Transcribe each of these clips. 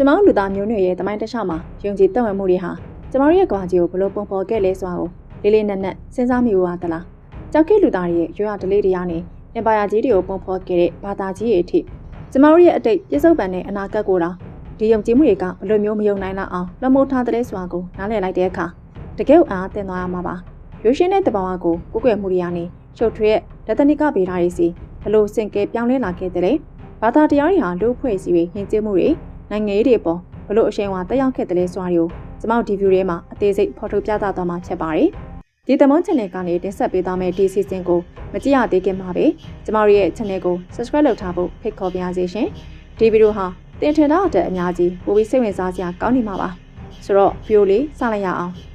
ကျမတို့လူသားမျိုးနွယ်ရဲ့တမိုင်းတစ်လျှောက်မှာယုံကြည်တက်ဝင်မှုတွေဟာကျမတို့ရဲ့ကဘာကြီးကိုဘလို့ပုံဖော်ခဲ့လဲဆိုတာကိုလေးလေးနက်နက်စဉ်းစားမိပါသလားကြောက်ခဲ့လူသားတွေရဲ့ရွရဒလေးတရားနဲ့အင်ပါယာကြီးတွေကိုပုံဖော်ခဲ့တဲ့ဘာသာကြီးရဲ့အထိကျမတို့ရဲ့အတိတ်ပြစ္ဆုတ်ပံနဲ့အနာဂတ်ကိုတော့ဒီယုံကြည်မှုတွေကဘလို့မျိုးမယုံနိုင်လောက်အောင်လွှမ်းမိုးထားတဲ့ဆိုတာကိုနားလည်လိုက်တဲ့အခါတကယ်အားသင်သွားရမှာပါရိုးရှင်းတဲ့တဘာဝကိုကိုယ်ကွယ်မှုတွေကနေချုပ်ထွေးရဲ့ဒသနိကဗေဒတွေစီဘလို့စင်ကဲပြောင်းလဲလာခဲ့တဲ့လေဘာသာတရားတွေဟာလူအဖွဲ့အစည်းတွေယဉ်ကျေးမှုတွေ နိုင်ငံရေးတွေပေါ်ဘလို့အရှိန်အဝါတက်ရောက်ခဲ့တဲ့လဲဆိုတာတွေကိုကျမတို့ဒီဗီဒီယိုထဲမှာအသေးစိတ်ဖော်ထုတ်ပြသသွားမှာဖြစ်ပါတယ်ဒီသမွန် channel ကနေတင်ဆက်ပေးသွားမယ့်ဒီ season ကိုမကြည့်ရသေးခင်မှာပဲကျမတို့ရဲ့ channel ကို subscribe လုပ်ထားဖို့ဖိတ်ခေါ်ပါရစေရှင်ဒီဗီဒီယိုဟာတင်ထင်တာတဲ့အများကြီးပိုပြီးစိတ်ဝင်စားစရာကောင်းနေမှာပါဆိုတော့ဗီဒီယိုလေးစလိုက်ရအောင်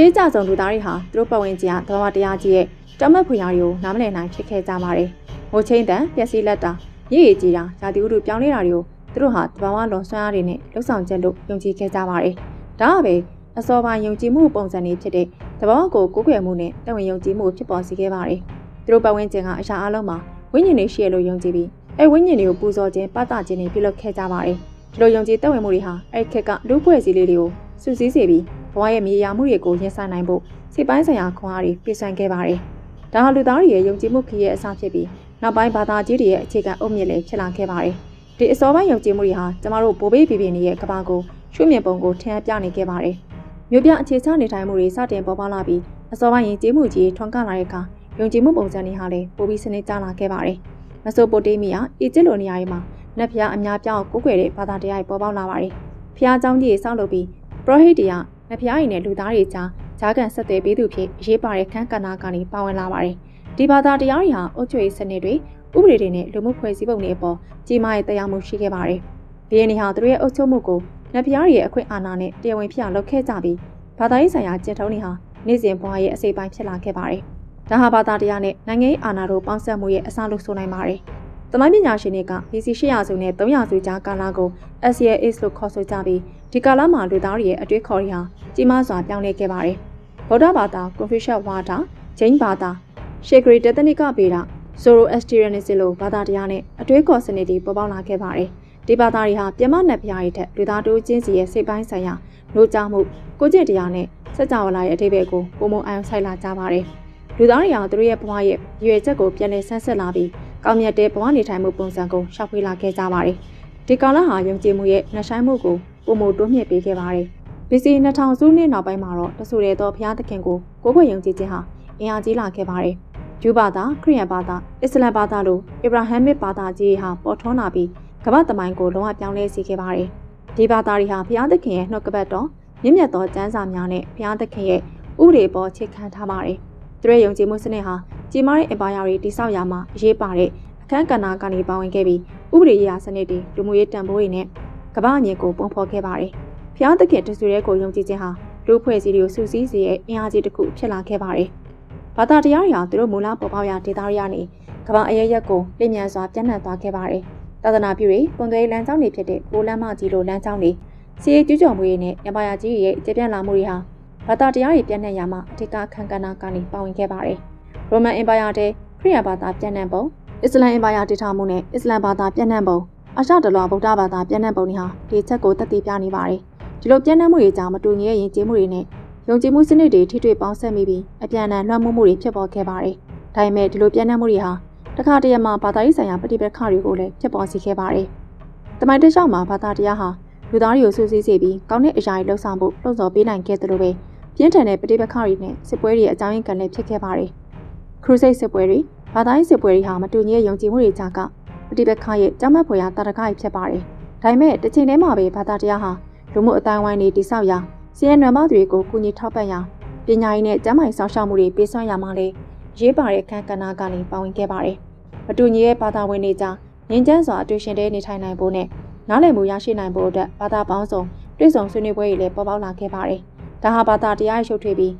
ရှေးကြဆုံးလူသားတွေဟာသူတို့ပတ်ဝန်းကျင်ကသဘာဝတရားကြီးရဲ့တမတ်ဖွေရာတွေကိုနားမလည်နိုင်ဖြစ်ခဲ့ကြပါတယ်။မိုးချင်းတန်ပျက်စီးလက်တာရည်ရည်ကြီးတာဇာတိဥတုပြောင်းလဲတာတွေကိုသူတို့ဟာတဘာဝလွန်ဆွမ်းအားတွေနဲ့လှုပ်ဆောင်ချက်လို့ယုံကြည်ခဲ့ကြပါတယ်။ဒါအပဲအစောပိုင်းယုံကြည်မှုပုံစံတွေဖြစ်တဲ့တဘာဝကိုကိုးကွယ်မှုနဲ့တဝင်ယုံကြည်မှုဖြစ်ပေါ်စေခဲ့ပါတယ်။သူတို့ပတ်ဝန်းကျင်ကအရာအလုံးမှာဝိညာဉ်တွေရှိရလို့ယုံကြည်ပြီးအဲဝိညာဉ်တွေကိုပူဇော်ခြင်းပတ်သခြင်းတွေပြုလုပ်ခဲ့ကြပါတယ်။ဒီလိုယုံကြည်တဝင်မှုတွေဟာအဲ့ခက်ကလူ့ဖွဲ့စည်းလေးတွေကိုစုစည်းစေပြီးဘ ဝရဲ့မြေယာမှုတွေကိုရင်ဆိုင်နိုင်ဖို့စိတ်ပိုင်းဆိုင်ရာခွန်အားတွေပြည့်စုံခဲ့ပါတယ်။ဒါဟာလူသားတွေရဲ့ယုံကြည်မှုခရီးရဲ့အစဖြစ်ပြီးနောက်ပိုင်းဘာသာကြီးတွေရဲ့အခြေခံအုတ်မြစ်လည်းဖြစ်လာခဲ့ပါတယ်။ဒီအစောပိုင်းယုံကြည်မှုတွေဟာကျမတို့ဘိုးဘေးပြည်ပြည်ရဲ့ကဘာကိုရွှေမြင်ပုံကိုထင်ပြနေခဲ့ပါတယ်။မြို့ပြအခြေချနေထိုင်မှုတွေစတင်ပေါ်ပေါက်လာပြီးအစောပိုင်းယဉ်ကျေးမှုကြီးထွန်းကားလာတဲ့အခါယုံကြည်မှုပုံစံတွေဟာလည်းပိုပြီးစနစ်ကျလာခဲ့ပါတယ်။မဆိုပိုတေးမီယာအီဂျစ်လိုနေရာတွေမှာနတ်ဖျားအများပြောင်းကိုးကွယ်တဲ့ဘာသာတရားတွေပေါ်ပေါက်လာပါတယ်။ဖျားเจ้าကြီးတွေစောင့်လုပ်ပြီးပရောဟိတ်တရား နတ်ဖျားရည်နဲ့လူသားတွေကြားဂျာကန်ဆက်သွယ်ပေးသူဖြစ်အရေးပါတဲ့ခန်းကဏ္ဍကနေပါဝင်လာပါတယ်။ဒီဘာသာတရားတွေဟာအုတ်ချွေစနစ်တွေဥပဒေတွေနဲ့လူမှုဖွဲ့စည်းပုံတွေအပေါ်ကြီးမားတဲ့တရားမှုရှိခဲ့ပါတယ်။ဘီယင်းဟာသူတို့ရဲ့အုပ်ချုပ်မှုကိုနတ်ဖျားရဲ့အခွင့်အာဏာနဲ့တရားဝင်ဖြစ်အောင်လုပ်ခဲ့ကြပြီးဘာသာရေးဆိုင်ရာကျင့်ထုံးတွေဟာနေ့စဉ်ဘဝရဲ့အစိပ်ပိုင်းဖြစ်လာခဲ့ပါတယ်။ဒါဟာဘာသာတရားနဲ့နိုင်ငံရေးအာဏာတို့ပေါင်းစပ်မှုရဲ့အစလို့ဆိုနိုင်ပါတယ်။သမိုင်းပညာရှင်တွေက BC 800စုနဲ့300စုကြားကာလကို SCAS လို့ခေါ်ဆိုကြပြီး ဒီကာလမှာလူသားတွေရဲ့အတွေ့အခေါ်တွေဟာကြီးမားစွာပြောင်းလဲခဲ့ပါတယ်။ဗုဒ္ဓဘာသာ၊ကွန်ဖျူရှတ်ဝါဒ၊ဂျိန်းဘာသာ၊ရှေဂရီတသနိကဗေဒ၊ဇိုရိုအက်စတီရနီစီလိုဘာသာတရားနဲ့အတွေ့အခေါ်စနစ်တွေပေါ်ပေါက်လာခဲ့ပါတယ်။ဒီဘာသာတွေဟာပြမနတ်ပြားတွေထက်လူသားတို့ချင်းစီရဲ့စိတ်ပိုင်းဆိုင်ရာနှိုးကြမှုကိုကျင့်တရားနဲ့စကြဝဠာရဲ့အထိပ္ပယ်ကိုပုံမအံဆိုင်လာကြပါတယ်။လူသားတွေဟာသူတို့ရဲ့ဘဝရဲ့ရွေချက်ကိုပြန်လည်ဆန်းဆက်လာပြီးကောင်းမြတ်တဲ့ဘဝနေထိုင်မှုပုံစံကိုရှောက်ဖွေးလာခဲ့ကြပါတယ်။ဒီကာလဟာယုံကြည်မှုရဲ့နှဆိုင်မှုကို ပုံမတိုးမြင့်ပေးခဲ့ပါတယ်။ BC 2000စုနှစ်နောက်ပိုင်းမှာတော့တဆူတဲ့သောဘုရားသခင်ကိုကိုးကွယ်ယုံကြည်ခြင်းဟာအင်အားကြီးလာခဲ့ပါတယ်။ဂျူးဘာသာခရစ်ယာန်ဘာသာအစ္စလမ်ဘာသာလိုအဗရာဟမ်မစ်ဘာသာကြီးဟာပေါ်ထွန်းလာပြီးကမ္ဘာသမိုင်းကိုလုံးဝပြောင်းလဲစေခဲ့ပါတယ်။ဒီဘာသာတွေဟာဘုရားသခင်ရဲ့နှုတ်ကပတ်တော်မြင့်မြတ်သောကျမ်းစာများနဲ့ဘုရားသခင်ရဲ့ဥပဒေပေါ်ခြေခံထားပါတယ်။သူရဲ့ယုံကြည်မှုစနစ်ဟာကြီးမားတဲ့အင်ပါယာတွေတိစောက်ရာမှာအရေးပါတဲ့အခန်းကဏ္ဍကနေပါဝင်ခဲ့ပြီးဥပဒေရေးရာစနစ်တွေလူမှုရေးတန်ဖိုးတွေနဲ့ ကမ္ဘာအမြင်ကိုပုံဖော်ခဲ့ပါတယ်။ဖျားသခင်တဆူရဲကိုယုံကြည်ခြင်းဟာလူဖွဲ့စည်းတွေကိုစူးစီးစေတဲ့အင်အားကြီးတစ်ခုဖြစ်လာခဲ့ပါတယ်။ဘာသာတရားတွေဟာသူတို့မူလပေါ်ပေါက်ရာဒေသတွေကနေကမ္ဘာအရရက်ကိုလျင်မြန်စွာပြန့်နှံ့သွားခဲ့ပါတယ်။သာသနာပြုတွေပုံသွေးလမ်းကြောင်းတွေဖြစ်တဲ့ပိုလမ်းမကြီးလိုလမ်းကြောင်းတွေစီရေးကျူးကျော်မှုတွေနဲ့အင်ပါယာကြီးရဲ့ကျေပြန့်လာမှုတွေဟာဘာသာတရားတွေပြန့်နှံ့ရမှာအထက်ကခံကဏ္ဍကနေပါဝင်ခဲ့ပါတယ်။ရိုမန်အင်ပါယာတဲ့ခရစ်ယာန်ဘာသာပြန့်နှံ့ပုံအစ္စလမ်အင်ပါယာတည်ထောင်မှုနဲ့အစ္စလမ်ဘာသာပြန့်နှံ့ပုံ အရှတလောဗုဒ္ဓဘာသာပြန့်နှံ့ပုံတွေဟာဒီချက်ကိုသက်သေပြနေပါတယ်။ဒီလိုပြန့်နှံ့မှုတွေကြောင့်မတူညီတဲ့ယဉ်ကျေးမှုတွေနဲ့ယုံကြည်မှုစနစ်တွေထိတွေ့ပေါင်းစပ်မိပြီးအပြန်အလှန်လွှမ်းမိုးမှုတွေဖြစ်ပေါ်ခဲ့ပါတယ်။ဒါပေမဲ့ဒီလိုပြန့်နှံ့မှုတွေဟာတခါတရံမှာဘာသာရေးဆိုင်ရာပဋိပက္ခတွေကိုလည်းဖြစ်ပေါ်စေခဲ့ပါတယ်။တမိုင်းတလျှောက်မှာဘာသာတရားဟာလူသားတွေကိုစူးစီးစေပြီးကောင်းတဲ့အရာတွေလှုပ်ဆောင်ဖို့လှုံ့ဆော်ပေးနိုင်ခဲ့သလိုပဲပြင်းထန်တဲ့ပဋိပက္ခတွေနဲ့စစ်ပွဲတွေအကြောင်းရင်းကလည်းဖြစ်ခဲ့ပါတယ်။ခရူစိတ်စစ်ပွဲတွေဘာသာရေးစစ်ပွဲတွေဟာမတူညီတဲ့ယုံကြည်မှုတွေကြားက ပဋိပက္ခရဲ့ကြောက်မက်ဖွယ်ရာတာရကကြီးဖြစ်ပါတယ်။ဒါပေမဲ့တစ်ချိန်တည်းမှာပဲဘာသာတရားဟာလူမှုအတိုင်းဝိုင်းတွေတိဆောက်ရာစီးရဲနွယ်မတွေကိုကူညီထောက်ပံ့ရာပညာရေးနဲ့ကျန်းမာရေးစောင့်ရှောက်မှုတွေပေးစွမ်းရမှာလေရေးပါတဲ့ခန်းကဏ္ဍကနေပါဝင်ခဲ့ပါတယ်။မတူညီတဲ့ဘာသာဝင်တွေကြားငြင်းချမ်းစွာအတွေ့ရှင်တဲ့နေထိုင်နိုင်ဖို့နဲ့နားလည်မှုရရှိနိုင်ဖို့အတွက်ဘာသာပေါင်းစုံတွေ့ဆုံဆွေးနွေးပွဲတွေလည်းပေါ်ပေါက်လာခဲ့ပါတယ်။ဒါဟာဘာသာတရားရုပ်ထွေးပြီး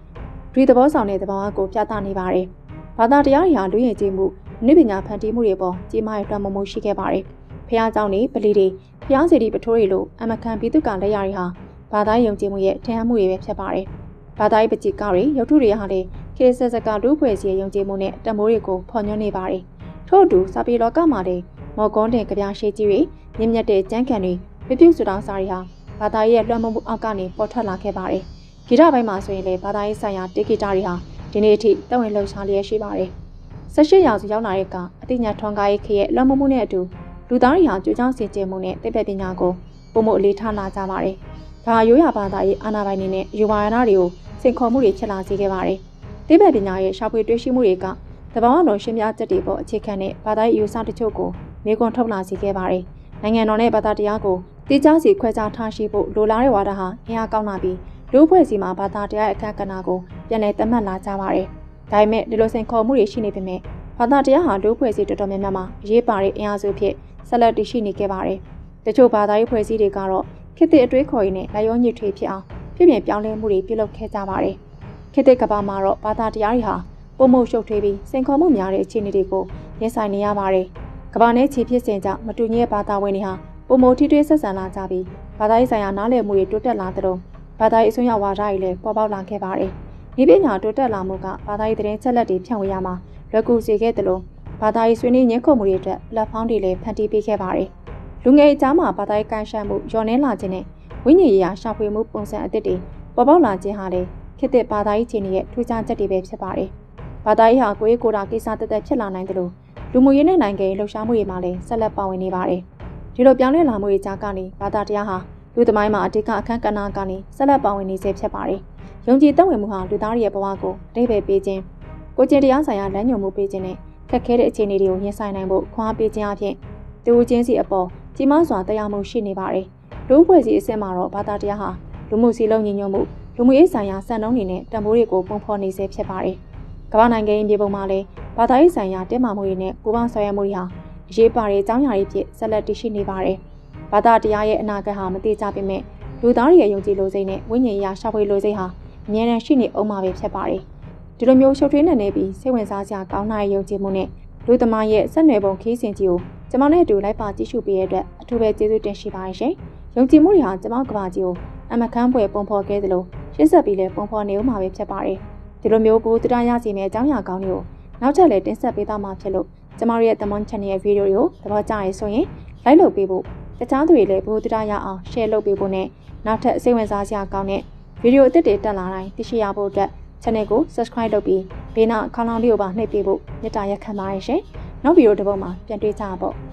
ဒီသဘောဆောင်တဲ့သဘောအကိုပြသနေပါတယ်။ဘာသာတရားတွေဟာလူရင်ကြည်မှုအ နုပညာဖန်တီးမှုတွေပေါ်ကြီးမားတဲ့တွန်းမှုရှိခဲ့ပါတယ်။ဖះเจ้าနေပလီတွေဖះစီတီပထိုးတွေလိုအမကန်ပြည်သူကလက်ရတွေဟာဘာသာယုံကြည်မှုရဲ့ထင်ဟမှုတွေပဲဖြစ်ပါတယ်။ဘာသာရေးပจิကတွေရုပ်ထုတွေဟာလည်း ခေတ်ဆက်ဆက်ကလူဖွဲ့စီရဲ့ယုံကြည်မှုနဲ့တမိုးတွေကိုဖော်ညွှန်းနေပါတယ်။ထို့အတူစာပေလောကမှာလည်းမော်ကွန်တင်ကြပြရှိကြီးတွေမြင့်မြတ်တဲ့ကြမ်းခံတွေပြပြုစုတောင်းစာတွေဟာဘာသာရေးရဲ့လွှမ်းမိုးမှုအောက်ကနေပေါ်ထွက်လာခဲ့ပါတယ်။ဂီတပိုင်းမှာဆိုရင်လည်းဘာသာရေးဆိုင်ရာတေဂီတာတွေဟာဒီနေ့အထိတဝင်လှုပ်ရှားလျက်ရှိပါတယ်။ ၁၈ရာစုရောက်လာတဲ့ကအတိညာထွန်ကားရေးခေရဲ့လွှမ်းမိုးမှုနဲ့အတူလူသားတွေဟာကြိုးကြောင်းစင်ကြယ်မှုနဲ့သိပ္ပံပညာကိုပုံမှုအလေးထားလာကြပါတယ်။ဒါရိုးရာဘာသာရေးအာဏာပိုင်တွေနဲ့ယူဝါဒတွေကိုစိန်ခေါ်မှုတွေဖြစ်လာစေခဲ့ပါတယ်။သိပ္ပံပညာရဲ့ရှာဖွေတွေ့ရှိမှုတွေကတဘာဝတော်ရှင်းပြချက်တွေပေါ်အခြေခံတဲ့ဘာသာရေးအယူဆတချို့ကိုမေးခွန်းထုတ်လာစေခဲ့ပါတယ်။နိုင်ငံတော်နဲ့ဘာသာတရားကိုတည်ကြားစီခွဲခြားထားရှိဖို့လိုလားတဲ့ဝါဒဟာအင်အားကောင်းလာပြီးလူအဖွဲ့အစည်းမှာဘာသာတရားရဲ့အခက်အကဏ္ဍကိုပြန်လည်သတ်မှတ်လာကြပါတယ်။ ဒါပေမဲ့ဒီလိုစိန်ခေါ်မှုတွေရှိနေပေမဲ့ဘာသာတရားဟာလူအဖွဲ့အစည်းတော်တော်များများမှာအရေးပါတဲ့အင်အားစုဖြစ်ဆက်လက်တည်ရှိနေခဲ့ပါတယ်။တချို့ဘာသာရေးဖွဲ့စည်းတွေကတော့ခေတ်သစ်အတွေးခေါ်ရင်းနဲ့လက်ရောညစ်ထွေးဖြစ်အောင်ပြည်ပြင်ပြောင်းလဲမှုတွေပြုလုပ်ခဲ့ကြပါတယ်။ခေတ်သစ်ကမ္ဘာမှာတော့ဘာသာတရားတွေဟာပုံမှုရှုပ်ထွေးပြီးစိန်ခေါ်မှုများတဲ့အခြေအနေတွေကိုရင်ဆိုင်နေရပါတယ်။ကမ္ဘာနဲ့ခြေဖြစ်စဉ်ကြောင့်မတူညီတဲ့ဘာသာဝင်တွေဟာပုံမှုထိတွေ့ဆက်ဆံလာကြပြီးဘာသာရေးဆိုင်ရာနားလည်မှုတွေတိုးတက်လာတဲ့တော့ဘာသာရေးအစွန်းရောက်ဝါဒတွေလည်းပေါ်ပေါက်လာခဲ့ပါတယ်။ ဒီပညာတိုးတက်လာမှုကဘာသာရေးသတင်းချက်လက်တွေဖြန့်ဝေရမှာလွယ်ကူစေခဲ့တယ်လို့ဘာသာရေးဆွေးနွေးညှင်းခုန်မှုတွေအတွက် platform တွေလည်းဖန်တီးပေးခဲ့ပါတယ်။လူငယ်အကြားမှာဘာသာရေးကန်ရှမ်းမှုညှော်နှင်းလာခြင်းနဲ့ဝိညာဉ်ရေးရာရှာဖွေမှုပုံစံအသစ်တွေပေါ်ပေါက်လာခြင်းဟာလည်းခေတ်သစ်ဘာသာရေးခြေနေရဲ့ထူးခြားချက်တွေပဲဖြစ်ပါတယ်။ဘာသာရေးဟာကိုယ်ရေးကိုယ်တာကိစ္စတက်တက်ဖြစ်လာနိုင်တယ်လို့လူမှုရေးနဲ့နိုင်ငံရေးလှုပ်ရှားမှုတွေမှာလည်းဆက်လက်ပါဝင်နေပါတယ်။ဒီလိုပြောင်းလဲလာမှုတွေကြားကနေဘာသာတရားဟာလူသမိုင်းမှာအတိတ်ကအခန်းကဏ္ဍကနေဆက်လက်ပါဝင်နေစေဖြစ်ပါတယ်။ ယုံကြည်တတ်ဝင်မှုဟာလူသားရဲ့ဘဝကိုအတိတ်ပဲပေးခြင်းကိုကျင်တရားဆိုင်ရာလမ်းညွှန်မှုပေးခြင်းနဲ့ခက်ခဲတဲ့အခြေအနေတွေကိုရင်ဆိုင်နိုင်ဖို့ခွင့်အားပေးခြင်းအပြင်တူချင်းစီအပေါ်ကြီးမားစွာတရားမှုရှိနေပါတယ်။လူ့ဖွဲ့စည်းအဆင့်မှာတော့ဘာသာတရားဟာလူမှုစည်းလုံးညီညွတ်မှုလူမှုရေးဆိုင်ရာစံနှုန်းတွေနဲ့တံပိုးတွေကိုပုံဖော်နေစေဖြစ်ပါတယ်။ကမ္ဘာနိုင်ငံရေးပြည်ပုံမှာလည်းဘာသာရေးဆိုင်ရာတင်းမာမှုတွေနဲ့ပူးပေါင်းဆောင်ရွက်မှုတွေဟာအရေးပါတဲ့အကြောင်းအရာတွေဖြစ်ဆက်လက်တည်ရှိနေပါတယ်။ဘာသာတရားရဲ့အနာဂတ်ဟာမတိကျပေမဲ့လူသားတွေရဲ့ယုံကြည်လိုစိတ်နဲ့ဝိညာဉ်ရေးရှာဖွေလိုစိတ်ဟာ အမြဲတမ်းရှိနေအောင်မှာပဲဖြစ်ပါတယ်။ဒီလိုမျိုးရှုပ်ထွေးနေနေပြီးစိတ်ဝင်စားစရာကောင်းတဲ့ယုံကြည်မှုနဲ့လူသမားရဲ့ဆက်နွယ်ပုံခီးစဉ်ကြီးကိုကျမနဲ့အတူလိုက်ပါကြည့်ရှုပေးရတဲ့အတွက်အထူးပဲကျေးဇူးတင်ရှိပါတယ်ရှင်။ယုံကြည်မှုတွေဟာကျမကဘာကြီးကိုအမခန်းပွဲပုံဖော်ခဲ့သလိုရှင်းဆက်ပြီးလဲပုံဖော်နေဦးမှာပဲဖြစ်ပါတယ်။ဒီလိုမျိုးကိုတရားရစီမယ့်အကြောင်းအရာကောင်းတွေကိုနောက်ထပ်လည်းတင်ဆက်ပေးသွားမှာဖြစ်လို့ကျမတို့ရဲ့ The Mon Channel ရဲ့ဗီဒီယိုတွေကိုသဘောကျရင်ဆိုရင် like လုပ်ပေးဖို့တခြားသူတွေလည်းဘိုးတရားရအောင် share လုပ်ပေးဖို့နဲ့နောက်ထပ်စိတ်ဝင်စားစရာကောင်းတဲ့ ဗီဒီယိုအသစ်တွေတက်လာတိုင်းသိရှိရဖို့အတွက် channel ကို subscribe လုပ်ပြီးဘေးနာခေါင်းလောင်းလေးကိုပါနှိပ်ပေးဖို့မေတ္တာရက်ခံပါတယ်ရှင်။နောက်ဗီဒီယိုတစ်ပုဒ်မှာပြန်တွေ့ကြပါပေါ့။